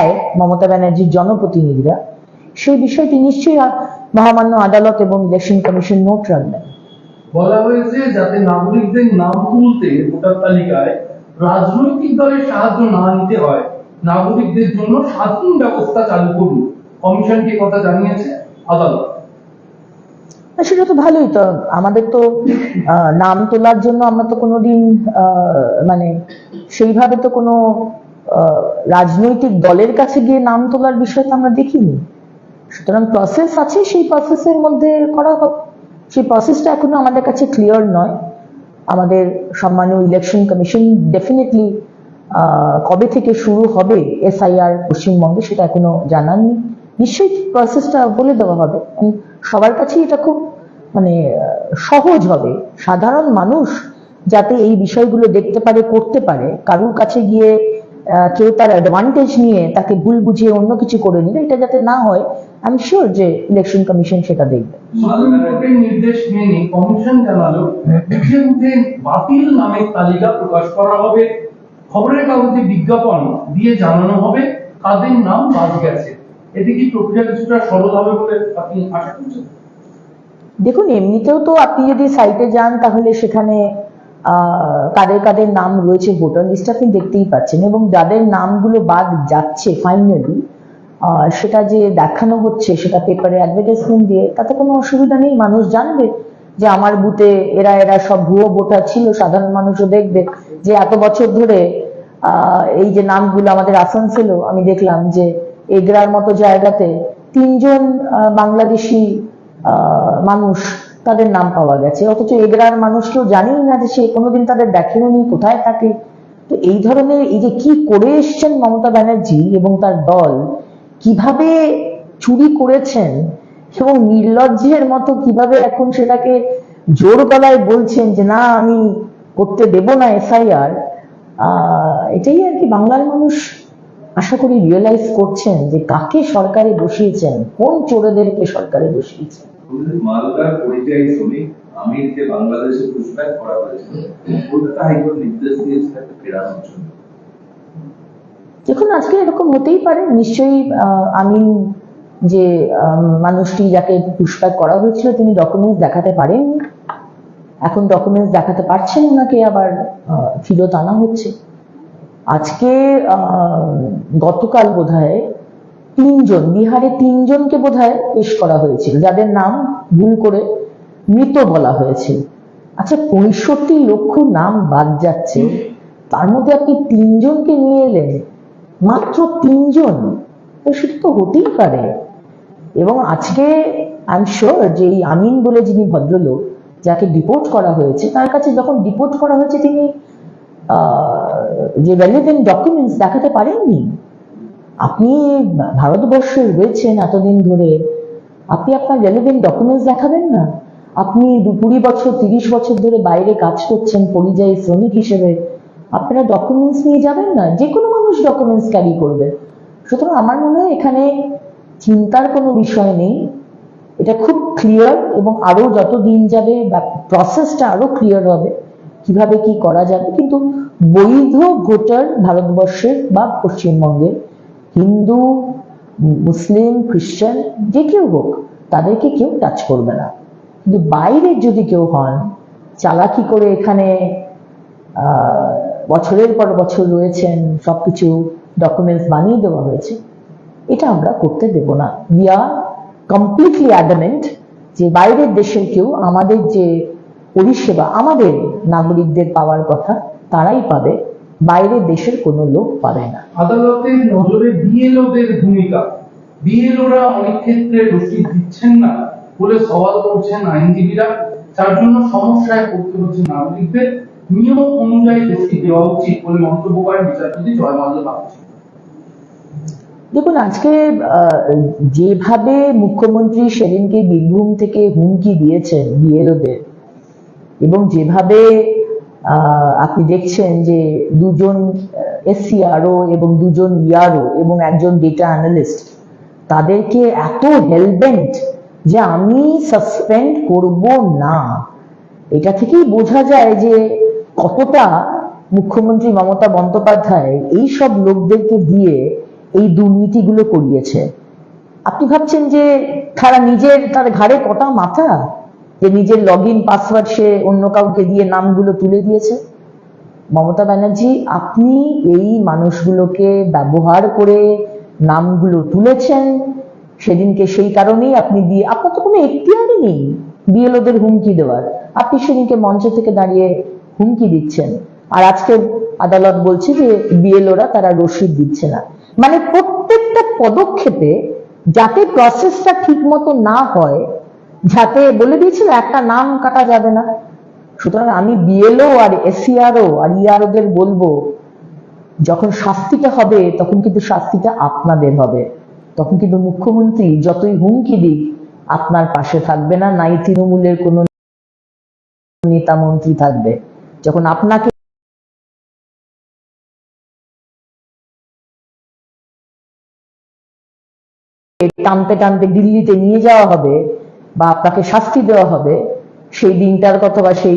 দেয় মমতা ব্যানার্জির জনপ্রতিনিধিরা সেই বিষয়টি নিশ্চয়ই মহামান্য আদালত এবং ইলেকশন কমিশন নোট রাখবেন। বলা হয়েছে যাতে নাগরিকদের নাম তুলতে ভোটার তালিকায় রাজনৈতিক দলের সাহায্য না নিতে হয় নাগরিকদের জন্য স্বাধীন ব্যবস্থা চালু করুন। কমিশনকে কথা জানিয়েছে? আদালত। সেটা তো ভালোই তো আমাদের তো নাম তোলার জন্য আমরা তো কোনোদিন আহ, মানে সেইভাবে তো কোনো রাজনৈতিক দলের কাছে গিয়ে নাম তোলার বিষয় তো আমরা দেখিনি। সুতরাং প্রসেস আছে সেই প্রসেসের মধ্যে করা হোক। সেই প্রসেসটা এখনও আমাদের কাছে ক্লিয়ার নয়। আমাদের সম্মানীয় ইলেকশন কমিশন ডেফিনেটলি কবে থেকে শুরু হবে এসআইআর পশ্চিমবঙ্গে সেটা এখনও জানাননি নিশ্চয়ই প্রসেসটা বলে দেওয়া হবে। সবার কাছেই এটা খুব মানে সহজ হবে। সাধারণ মানুষ যাতে এই বিষয়গুলো দেখতে পারে, করতে পারে, কারুর কাছে গিয়ে কেউ তার অ্যাডভান্টেজ নিয়ে তাকে ভুল বুঝিয়ে অন্য কিছু করে নিলে এটা যাতে না হয় আমি শিওর যে ইলেকশন কমিশন সেটা দেখবে। নির্দেশ মেনে কমিশন জানালো বাতিল নামের তালিকা প্রকাশ করা হবে। খবরের কাগজে বিজ্ঞাপন দিয়ে জানানো হবে কাদের নাম বাদ গেছে। এতে কি প্রক্রিয়া কিছুটা সরল হবে বলে আপনি আশা করছেন? দেখুন এমনিতেও তো আপনি যদি সাইটে যান তাহলে সেখানে কাদের কাদের নাম রয়েছে ভোটার লিস্ট আপনি দেখতেই পাচ্ছেন এবং যাদের নামগুলো বাদ যাচ্ছে ফাইনালি সেটা যে দেখানো হচ্ছে, সেটা পেপারে অ্যাডভার্টাইজমেন্ট দিয়ে, তাতে কোনো অসুবিধা নেই। মানুষ জানবে যে আমার বুথে এরা এরা সব ভুয়ো ভোটার ছিল। সাধারণ মানুষও দেখবে যে এত বছর ধরে এই যে নামগুলো আমাদের আসানসোলও, আমি দেখলাম যে এগরার মতো জায়গাতে তিনজন বাংলাদেশি মানুষ তাদের নাম পাওয়া গেছে। অথচ এগরার মানুষ কেউ জানেই না যে সে কোনোদিন তাদের দেখেও নি, কোথায় থাকে। তো এই ধরনের এই যে কি করে এসছেন মমতা ব্যানার্জি এবং তার দল, কীভাবে চুরি করেছেন এবং নির্লজ্জের মতো কীভাবে এখন সেটাকে জোর গলায় বলছেন যে, না, আমি করতে দেব না এসআইআর এটাই আর কি বাংলার মানুষ আশা করি রিয়েলাইজ করছেন যে কাকে সরকারে বসিয়েছেন, কোন চোরেদেরকে সরকারে বসিয়েছেন। মালদার পরিযায়ী শ্রমিক আমিরকে বাংলাদেশে পুষব্যাক করা হয়েছিল কলকাতা হাইকোর্ট নির্দেশ দিয়েছে তাকে ফেরানোর জন্য। দেখুন, আজকে এরকম হতেই পারে। নিশ্চয়ই আমিন যে মানুষটি যাকে পুষ্পাক করা হয়েছিল, তিনি ডকুমেন্টস দেখাতে পারেননি। এখন ডকুমেন্টস দেখাতে পারছেন ওনাকে আবার ফেরত আনা হচ্ছে। আজকে গতকাল বোধহয় তিনজন, বিহারে তিনজনকে বোধহয় পেশ করা হয়েছিল, যাদের নাম ভুল করে মৃত বলা হয়েছিল আচ্ছা পঁয়ষট্টি লক্ষ নাম বাদ যাচ্ছে, তার মধ্যে আপনি তিনজনকে নিয়ে এলেন, মাত্র তিনজন সেটা তো হতেই পারে। এবং আজকে আই শিওর যে এই আমিন বলে যিনি ভদ্রলোক, যাকে ডিপোর্ট করা হয়েছে, তার কাছে যখন ডিপোর্ট করা হয়েছে, তিনি যে রেলিভেন্ট ডকুমেন্টস দেখাতে পারেননি আপনি ভারতবর্ষে রয়েছেন এতদিন ধরে, আপনি আপনার রেলিভেন্ট ডকুমেন্টস দেখাবেন না? আপনি কুড়ি বছর, তিরিশ বছর ধরে বাইরে কাজ করছেন পরিযায়ী শ্রমিক হিসেবে, আপনারা ডকুমেন্টস নিয়ে যাবেন না? যে কোনো মানুষ ডকুমেন্টস ক্যারি করবে। সুতরাং আমার মনে হয় এখানে চিন্তার কোনো বিষয় নেই। এটা খুব ক্লিয়ার এবং আরও যত দিন যাবে প্রসেসটা আরও ক্লিয়ার হবে, কীভাবে কি করা যাবে। কিন্তু বৈধ ভোটার ভারতবর্ষের বা পশ্চিমবঙ্গের হিন্দু, মুসলিম খ্রিস্টান যে কেউ হোক, তাদেরকে কেউ টাচ করবে না। কিন্তু বাইরের যদি কেউ হন, চালাকি করে এখানে বছরের পর বছর রয়েছেন, সবকিছু ডকুমেন্টস বানিয়ে দেওয়া হয়েছে, এটা আমরা করতে দেব না। উই আর কমপ্লিটলি অ্যাডামেন্ট যে বাইরের দেশের কেউ আমাদের যে পরিষেবা, আমাদের নাগরিকদের পাওয়ার কথা, তারাই পাবে। বাইরের দেশের কোনো লোক পাবে না। আদালতের নজরে বিএলওদের ভূমিকা। বিএলওরা অনেক ক্ষেত্রে রসিদ দিচ্ছেন না বলে সওয়াল করছেন আইনজীবীরা। যার জন্য সমস্যায় পড়তে হচ্ছে নাগরিকদের। নিয়ম অনুযায়ী রসিদ দেওয়া উচিত বলে মন্তব্য করেন বিচারপতি জয় মাল্য বাগচি। দেখুন আজকে যেভাবে মুখ্যমন্ত্রী সেদিনকে বীরভূম থেকে হুমকি দিয়েছেন বিএলওদের এবং যেভাবে আপনি দেখছেন যে দুজন এসসিআরও এবং দুজন ইয়ারও এবং একজন ডেটা অ্যানালিস্ট তাদেরকে এত হেলবেন্ট যে আমি সাসপেন্ড করব না। এটা থেকেই বোঝা যায় যে কতটা মুখ্যমন্ত্রী মমতা বন্দ্যোপাধ্যায় এই সব লোকদেরকে দিয়ে এই দুর্নীতিগুলো করিয়েছে। আপনি ভাবছেন যে তারা নিজের, তার ঘাড়ে কটা মাথা? যে নিজের লগ ইন পাসওয়ার্ড সে অন্য কাউকে দিয়ে নামগুলো তুলে দিয়েছে। মমতা ব্যানার্জি, আপনি এই মানুষগুলোকে ব্যবহার করে নামগুলো তুলেছেন। সেদিনকে সেই কারণেই আপনি দিয়ে আপনার তো কোনো এখতিয়ারই নেই বিএলওদের হুমকি দেওয়ার। আপনি সেদিনকে মঞ্চ থেকে দাঁড়িয়ে হুমকি দিচ্ছেন। আর আজকে আদালত বলছে যে বিএলওরা তারা রসিদ দিচ্ছে না। মানে প্রত্যেকটা পদক্ষেপে যাতে প্রসেসটা ঠিক মতো না হয় যাতে বলে দিয়েছিল, একটা নাম কাটা যাবে না। সুতরাং আমি বিএলও আর এসিআরও আর ইআরওদের বলব, যখন শাস্তিটা হবে, তখন কিন্তু শাস্তিটা আপনাদের হবে। তখন কিন্তু মুখ্যমন্ত্রী যতই হুমকি দিক, আপনার পাশে থাকবে না, নাই তৃণমূলের কোনো নেতা মন্ত্রী থাকবে। যখন আপনাকে টানতে টানতে দিল্লিতে নিয়ে যাওয়া হবে বা আপনাকে শাস্তি দেওয়া হবে, সেই দিনটার কথা বা সেই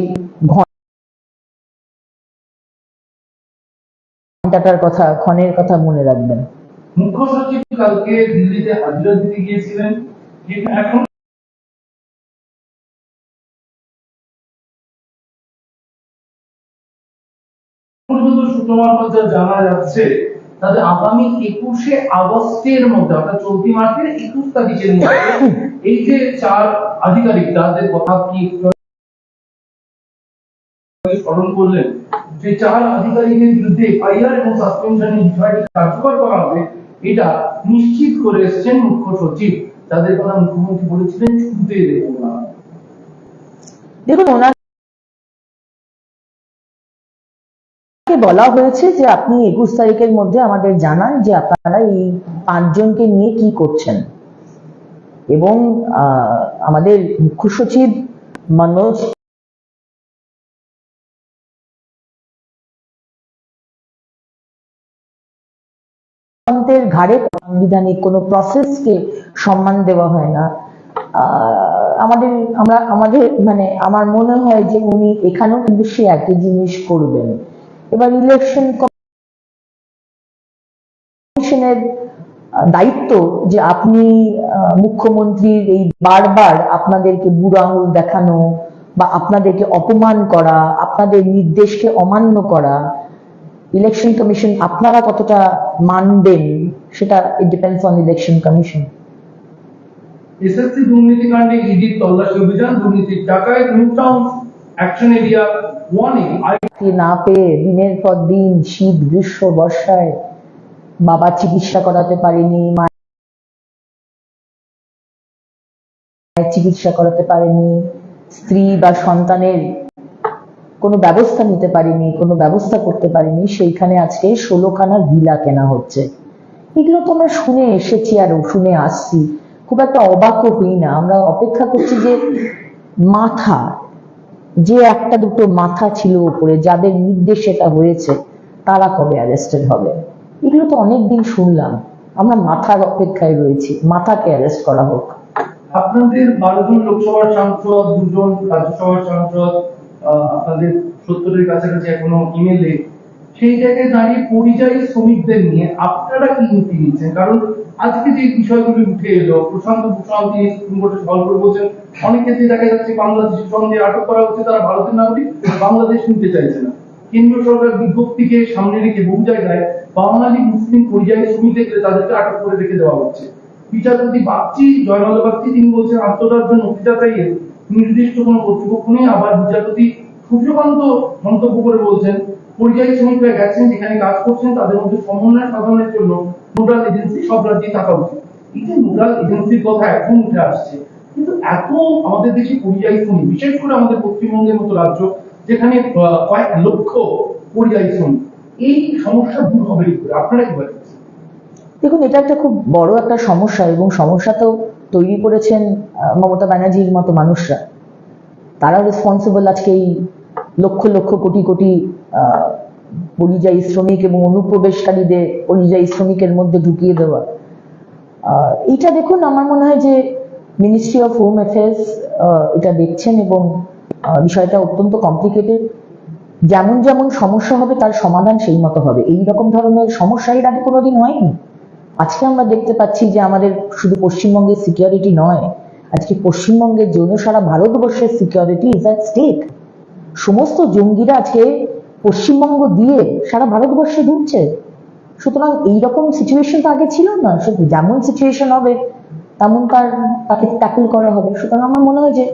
ঘন্টাটার কথা, ক্ষণের কথা মনে রাখবেন। মুখ্য সচিব কালকে দিল্লিতে হাজিরা দিতে গিয়েছিলেন, কিন্তু এখন পর্যন্ত সূত্র মারফত জানা যাচ্ছে তাদের আগামী একুশে আগস্টের মধ্যে, অর্থাৎ চলতি মাসের একুশ তারিখের মধ্যে, এই যে চার আধিকারিক, তাদের কথা কি স্মরণ করলেন? যে চার আধিকারিকের বিরুদ্ধে এফআইআর এবং সাসপেনশনের বিষয়টি কার্যকর করা হবে, এটা নিশ্চিত করে এসেছেন মুখ্য সচিব। তাদের কথা মুখ্যমন্ত্রী বলেছিলেন ছুটে দেবো না দেখুন ওনাকে বলা হয়েছে যে আপনি একুশ তারিখের মধ্যে আমাদের জানান যে আপনারা এই পাঁচজনকে নিয়ে কি করছেন। এবং আমাদের মুখ্য সচিব মনোজ ঘাড়ে সাংবিধানিক কোনো প্রসেসকে সম্মান দেওয়া হয় না। আমাদের, আমরা, আমাদের মানে আমার মনে হয় যে উনি এখানেও কিন্তু সে একই জিনিস করবেন। এবার ইলেকশন কমিশনের দায়িত্ব যে আপনি মুখ্যমন্ত্রীর এই বারবার আপনাদেরকে বুড়ো আঙুল দেখানো বা আপনাদেরকে অপমান করা, আপনাদের নির্দেশকে অমান্য করা ইলেকশন কমিশন আপনারা কতটা মানবেন সেটা it depends on election commission SSC দুর্নীতিকাণ্ডে ইডির তল্লাশি অভিযান, দুর্নীতির টাকায় নিউ না পেয়ে দিনের পর দিন শীত, গ্রীষ্ম, বর্ষায় বাবা চিকিৎসা করাতে মায়ের চিকিৎসা করাতে পারেনি, স্ত্রী বা সন্তানের কোনো ব্যবস্থা নিতে পারেনি, কোনো ব্যবস্থা করতে পারেনি, সেইখানে আজকে ষোলোখানা ভিলা কেনা হচ্ছে। এগুলো তো আমরা শুনে এসেছি আর শুনে আসছি। খুব একটা অবাকও হই না। আমরা অপেক্ষা করছি যে মাথা যে একটা দুটো মাথা ছিল উপরে, যাদের নির্দেশে এটা হয়েছে, তারা কবে অ্যারেস্টেড হবে? এগুলো তো অনেকদিন শুনলাম। আমরা মাথার অপেক্ষায় রয়েছি। মাথাকে অ্যারেস্ট করা হোক। আপনাদের বারোজন লোকসভার সাংসদ, দুজন রাজ্যসভার সাংসদ আপনাদের সত্তরের কাছাকাছি এখনও ইমেলে সেই জায়গায় দাঁড়িয়ে পরিযায়ী শ্রমিকদের নিয়ে আপনারা কি নীতি নিচ্ছেন? কারণ আজকে যে বিষয়গুলি উঠে এলো, প্রশান্ত ভূষণ তিনি সুপ্রিম কোর্টে করে বলছেন, অনেক ক্ষেত্রে দেখা যাচ্ছে বাংলাদেশের সঙ্গে আটক করা হচ্ছে তারা ভারতের নাগরিক বাংলাদেশ নিতে চাইছে না। কেন্দ্রীয় সরকার বিজ্ঞপ্তিকে সামনে রেখে বহু জায়গায় বাঙালি, মুসলিম পরিযায়ী শ্রমিক দেখলে তাদেরকে আটক করে রেখে দেওয়া হচ্ছে। বিচারপতি বাগচি জয়মাল বাগচি, তিনি বলছেন, আন্তর্জাতিক নথি যাচাইয়ের নির্দিষ্ট কোনো কর্তৃপক্ষ নেই। আবার বিচারপতি সূর্যকান্ত মন্তব্য করে বলছেন পরিযায়ী শ্রমিকরা গেছেন, যেখানে কাজ করছেন, তাদের মধ্যে সমন্বয় সাধনের জন্য নোডাল এজেন্সি সব রাজ্যে থাকা উচিত। এই নোডাল এজেন্সির কথা এখন উঠে আসছে, কিন্তু এত আমাদের দেশে পরিযায়ী শ্রমিক, বিশেষ করে আমাদের পশ্চিমবঙ্গের মতো রাজ্য, যেখানে কয়েক লক্ষ পরিযায়ী শ্রমিক, এই সমস্যা দূর হবে কি করে? আপনারা কি বলেন? দেখুন, এটা একটা খুব বড় একটা সমস্যা, এবং সমস্যা তো তৈরি করেছেন মমতা ব্যানার্জির মতো মানুষরা। তারা রেসপন্সিবল আজকে এই লক্ষ লক্ষ কোটি কোটি পরিযায়ী শ্রমিক এবং অনুপ্রবেশকারীদের পরিযায়ী শ্রমিকের মধ্যে ঢুকিয়ে দেওয়া। এটা দেখুন, আমার মনে হয় যে মিনিস্ট্রি অফ হোম অ্যাফেয়ার্স এটা দেখছেন এবং বিষয়টা অত্যন্ত কমপ্লিকেটেড যেমন যেমন সমস্যা হবে, তার সমাধান সেই মতো হবে। এই রকম ধরনের সমস্যা এর আগে কোনোদিন হয়নি। আজকে আমরা দেখতে পাচ্ছি যে আমাদের শুধু পশ্চিমবঙ্গের সিকিউরিটি নয়, আজকে পশ্চিমবঙ্গের জন্য সারা ভারতবর্ষের সিকিউরিটি ইজ অ্যাট স্টেক সমস্ত জঙ্গিরা আজকে পশ্চিমবঙ্গ দিয়ে সারা ভারতবর্ষে ঢুকছে সুতরাং এইরকম সিচুয়েশন তো আগে ছিল না। সে যেমন সিচুয়েশন হবে, তেমন তার তাকে ট্যাকল করা হবে। সুতরাং আমার মনে হয় যে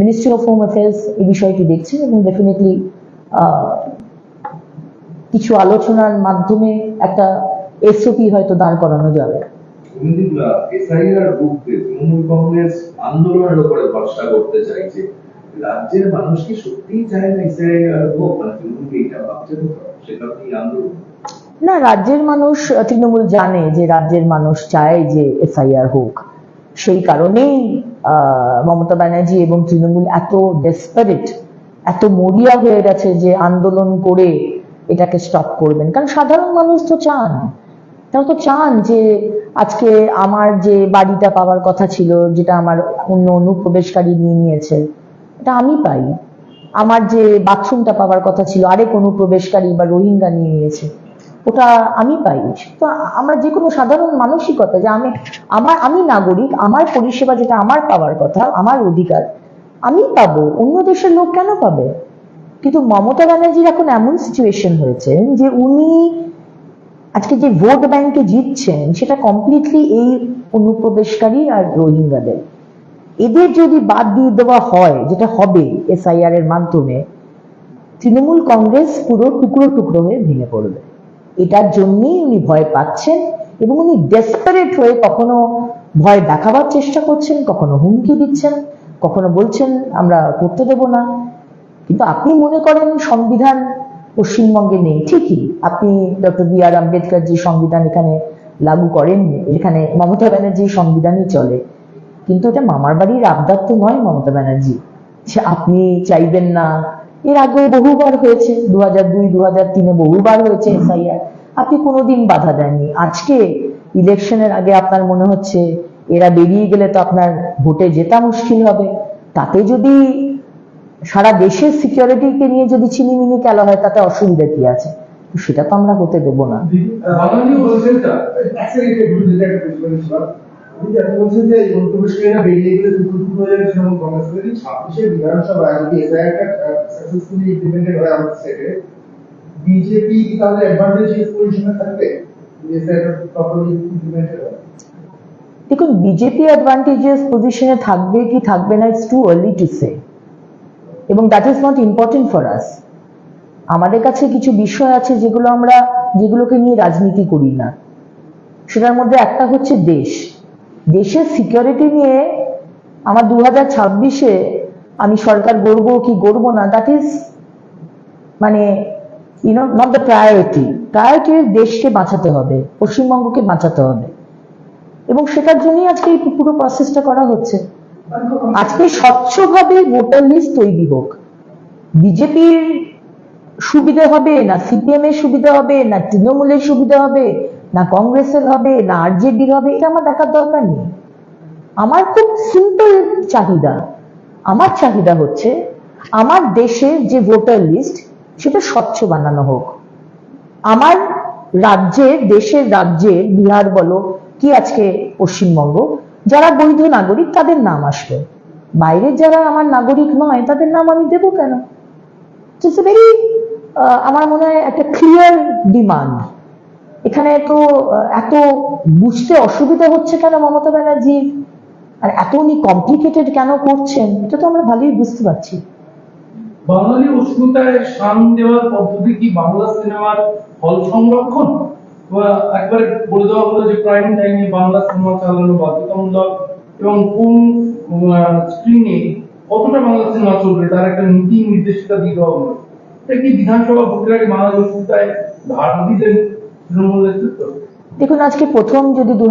মিনিস্ট্রি অফ হোম অ্যাফেয়ার্স এই বিষয়টি দেখছে এবং ডেফিনেটলি কিছু আলোচনার মাধ্যমে একটা এসওপি হয়তো দাঁড় করানো যাবে। এসআইআর তৃণমূল কংগ্রেস আন্দোলনের উপরে ভরসা করতে চাইছে। রাজ্যের মানুষ কি সত্যিই চায় না এসআইআর হোক মানে তৃণমূল কি এটা ভাবছে তো সে কারণে এই আন্দোলন? না, রাজ্যের মানুষ, তৃণমূল জানে যে রাজ্যের মানুষ চায় যে এসআইআর হোক। সেই কারণেই মমতা ব্যানার্জি এবং তৃণমূল এত ডেসপারেট এত মরিয়া হয়ে গেছে যে আন্দোলন করে এটাকে স্টপ করবেন। কারণ সাধারণ মানুষ তো চান। তারা তো চান যে আজকে আমার যে বাড়িটা পাওয়ার কথা ছিল, যেটা আমার অন্য অনুপ্রবেশকারী নিয়ে নিয়েছে এটা আমি পাই। আমার যে বাথরুমটা পাওয়ার কথা ছিল আরেক অনুপ্রবেশকারী বা রোহিঙ্গা নিয়ে নিয়েছে ওটা আমি পাই। তো আমরা যে কোনো সাধারণ মানসিকতা যে আমি, আমার, আমি নাগরিক, আমার পরিষেবা যেটা আমার পাওয়ার কথা, আমার অধিকার, আমি পাবো। অন্য দেশের লোক কেন পাবে? কিন্তু মমতা ব্যানার্জির এখন এমন সিচুয়েশন হয়েছে যে উনি আজকে যে ভোট ব্যাংকে জিতছেন, সেটা কমপ্লিটলি এই অনুপ্রবেশকারী আর রোহিঙ্গাদের। এদের যদি বাদ দিয়ে দেওয়া হয়, যেটা হবে এসআইআর এর মাধ্যমে, তৃণমূল কংগ্রেস পুরো টুকরো টুকরো হয়ে ভেঙে পড়বে। এটার জন্যই উনি ভয় পাচ্ছেন এবং উনি ডেসপারেট হয়ে কখনো ভয় দেখাবার চেষ্টা করছেন, কখনো হুমকি দিচ্ছেন, কখনো বলছেন, আমরা করতে দেব না। কিন্তু আপনি মনে করেন সংবিধান পশ্চিমবঙ্গে নেই, ঠিকই। আপনি ডক্টর বি আর আম্বেদকর যে সংবিধান এখানে লাগু করেননি, এখানে মমতা ব্যানার্জি সংবিধানই চলে। কিন্তু এটা মামার বাড়ির আবদার তো নয় মমতা ব্যানার্জি। যে আপনি চাইবেন না। এর আগে বহুবার হয়েছে দু হাজার দুই দু হাজার তিনে বহুবার হয়েছে এসআইআর আপনি কোনোদিন বাধা দেননি। আজকে ইলেকশনের আগে আপনার মনে হচ্ছে এরা বেরিয়ে গেলে তো আপনার ভোটে জেতা মুশকিল হবে। তাতে যদি সারা দেশের সিকিউরিটিকে নিয়ে যদি চিনিমিনি খেলা হয়, তাতে অসুবিধা কি আছে? সেটা তো আমরা হতে দেবো না। যে বেরিয়ে গেলে যদি সাকসেসফুলি ইমপ্লিমেন্টেড হয় আমাদের বিজেপি কি তাহলে অ্যাডভান্টেজিয়াস পজিশনে থাকবে? প্রপারলি ইমপ্লিমেন্টেড দেখুন বিজেপি অ্যাডভান্টেজিয়াস পজিশনে থাকবে কি থাকবে না it's too early to say এবং that is not important for us আমাদের কাছে কিছু বিষয় আছে যেগুলো আমরা, যেগুলোকে নিয়ে রাজনীতি করি না। সেটার মধ্যে একটা হচ্ছে দেশ। দেশের সিকিউরিটি নিয়ে আমার দু হাজার ছাব্বিশে আমি সরকার গড়বো কি গড়বো না দ্যাট ইজ মানে you know not the priority priority দেশকে বাঁচাতে হবে, পশ্চিমবঙ্গকে বাঁচাতে হবে। এবং সেটার জন্যই আজকে এই পুরো প্রসেসটা করা হচ্ছে। আজকে স্বচ্ছভাবে ভোটার লিস্ট তৈরি হোক। বিজেপির সুবিধা হবে না সিপিএম এর সুবিধা হবে না, তৃণমূলের সুবিধা হবে না কংগ্রেসের হবে, না আরজেডির হবে, এটা আমার দেখার দরকার নেই। আমার খুব সিম্পল চাহিদা। আমার চাহিদা হচ্ছে, আমার দেশের যে ভোটার লিস্ট, সেটা স্বচ্ছ বানানো হোক। আমার রাজ্যের, দেশের রাজ্যে বিহার বলো, কি আজকে পশ্চিমবঙ্গ, যারা বৈধ নাগরিক, তাদের নাম আসবে। বাইরের যারা আমার নাগরিক নয়, তাদের নাম আমি দেবো কেন? ভেরি আমার মনে হয় একটা ক্লিয়ার ডিমান্ড এখানে তো এত বুঝতে অসুবিধা হচ্ছে কেন মমতা ব্যানার্জি? আর এত উনি কমপ্লিকেটেড কেন করছেন? এটা তো আমরা ভালোই বুঝতে পারছি। বাঙালি উষ্ণতায় শান দেওয়ার পদ্ধতি কি বাংলা সিনেমার হল সংরক্ষণ? বা একবারে বলে দেওয়া হলো যে প্রাইম টাইমে বাংলা সিনেমা চালানো বাধ্যতামূলক এবং কোন স্ক্রিনে কতটা বাংলা সিনেমা চলবে, তার একটা নীতি নির্দেশিকা দিয়ে দেওয়া হলো। এটা কি বিধানসভা ভোটের আগে বাংলা উষ্ণতায় ধারণা দিতেন? দেখুন, আজকে প্রথম যদি দু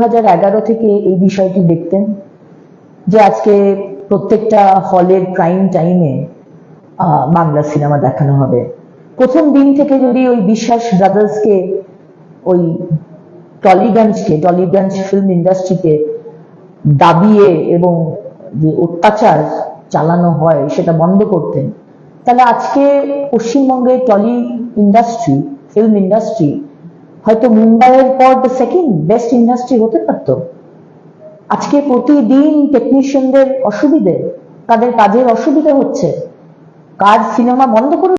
থেকে এই বিষয়টি দেখতেন যে আজকে প্রত্যেকটা হলের প্রাইম টাইমে বাংলা সিনেমা দেখানো হবে। প্রথম দিন থেকে যদি ওই বিশ্বাস ব্রাদার্সকে ওই টলিগঞ্জকে, টলিগঞ্জ ফিল্ম ইন্ডাস্ট্রিকে দাবিয়ে এবং যে অত্যাচার চালানো হয়, সেটা বন্ধ করতেন, তাহলে আজকে পশ্চিমবঙ্গের টলি ইন্ডাস্ট্রি ফিল্ম ইন্ডাস্ট্রি হয়তো মুম্বাইয়ের পর দ্য সেকেন্ড বেস্ট ইন্ডাস্ট্রি হতে পারত। আজকে প্রতিদিন টেকনিশিয়ানদের অসুবিধে, তাদের কাজের অসুবিধা হচ্ছে। কাজ সিনেমা বন্ধ করে